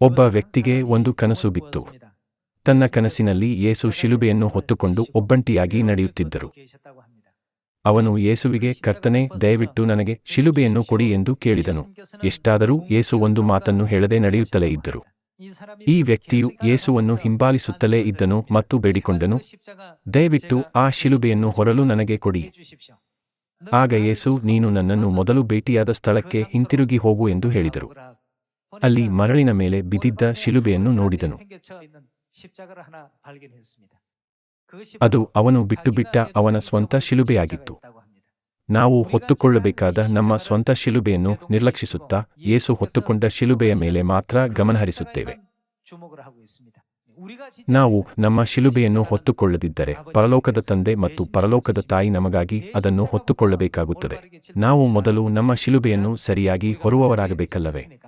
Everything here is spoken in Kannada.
ಒಬ್ಬ ವ್ಯಕ್ತಿಗೆ ಒಂದು ಕನಸು ಬಿತ್ತು. ತನ್ನ ಕನಸಿನಲ್ಲಿ ಯೇಸು ಶಿಲುಬೆಯನ್ನು ಹೊತ್ತುಕೊಂಡು ಒಬ್ಬಂಟಿಯಾಗಿ ನಡೆಯುತ್ತಿದ್ದರು. ಅವನು ಯೇಸುವಿಗೆ, ಕರ್ತನೆ, ದಯವಿಟ್ಟು ನನಗೆ ಶಿಲುಬೆಯನ್ನು ಕೊಡಿ ಎಂದು ಕೇಳಿದನು. ಎಷ್ಟಾದರೂ ಯೇಸು ಒಂದು ಮಾತನ್ನು ಹೇಳದೆ ನಡೆಯುತ್ತಲೇ ಇದ್ದರು. ಈ ವ್ಯಕ್ತಿಯು ಯೇಸುವನ್ನು ಹಿಂಬಾಲಿಸುತ್ತಲೇ ಇದ್ದನು ಮತ್ತು ಬೇಡಿಕೊಂಡನು, ದಯವಿಟ್ಟು ಆ ಶಿಲುಬೆಯನ್ನು ಹೊರಲು ನನಗೆ ಕೊಡಿ. ಆಗ ಯೇಸು, ನೀನು ನನ್ನನ್ನು ಮೊದಲು ಭೇಟಿಯಾದ ಸ್ಥಳಕ್ಕೆ ಹಿಂತಿರುಗಿ ಹೋಗು ಎಂದು ಹೇಳಿದರು. ಅಲ್ಲಿ ಮರಳಿನ ಮೇಲೆ ಬಿದ್ದಿದ್ದ ಶಿಲುಬೆಯನ್ನು ನೋಡಿದನು. ಅದು ಅವನು ಬಿಟ್ಟುಬಿಟ್ಟ ಅವನ ಸ್ವಂತ ಶಿಲುಬೆಯಾಗಿತ್ತು. ನಾವು ಹೊತ್ತುಕೊಳ್ಳಬೇಕಾದ ನಮ್ಮ ಸ್ವಂತ ಶಿಲುಬೆಯನ್ನು ನಿರ್ಲಕ್ಷಿಸುತ್ತಾ ಏಸು ಹೊತ್ತುಕೊಂಡ ಶಿಲುಬೆಯ ಮೇಲೆ ಮಾತ್ರ ಗಮನಹರಿಸುತ್ತೇವೆ. ನಾವು ನಮ್ಮ ಶಿಲುಬೆಯನ್ನು ಹೊತ್ತುಕೊಳ್ಳದಿದ್ದರೆ ಪರಲೋಕದ ತಂದೆ ಮತ್ತು ಪರಲೋಕದ ತಾಯಿ ನಮಗಾಗಿ ಅದನ್ನು ಹೊತ್ತುಕೊಳ್ಳಬೇಕಾಗುತ್ತದೆ. ನಾವು ಮೊದಲು ನಮ್ಮ ಶಿಲುಬೆಯನ್ನು ಸರಿಯಾಗಿ ಹೊರುವವರಾಗಬೇಕಲ್ಲವೇ?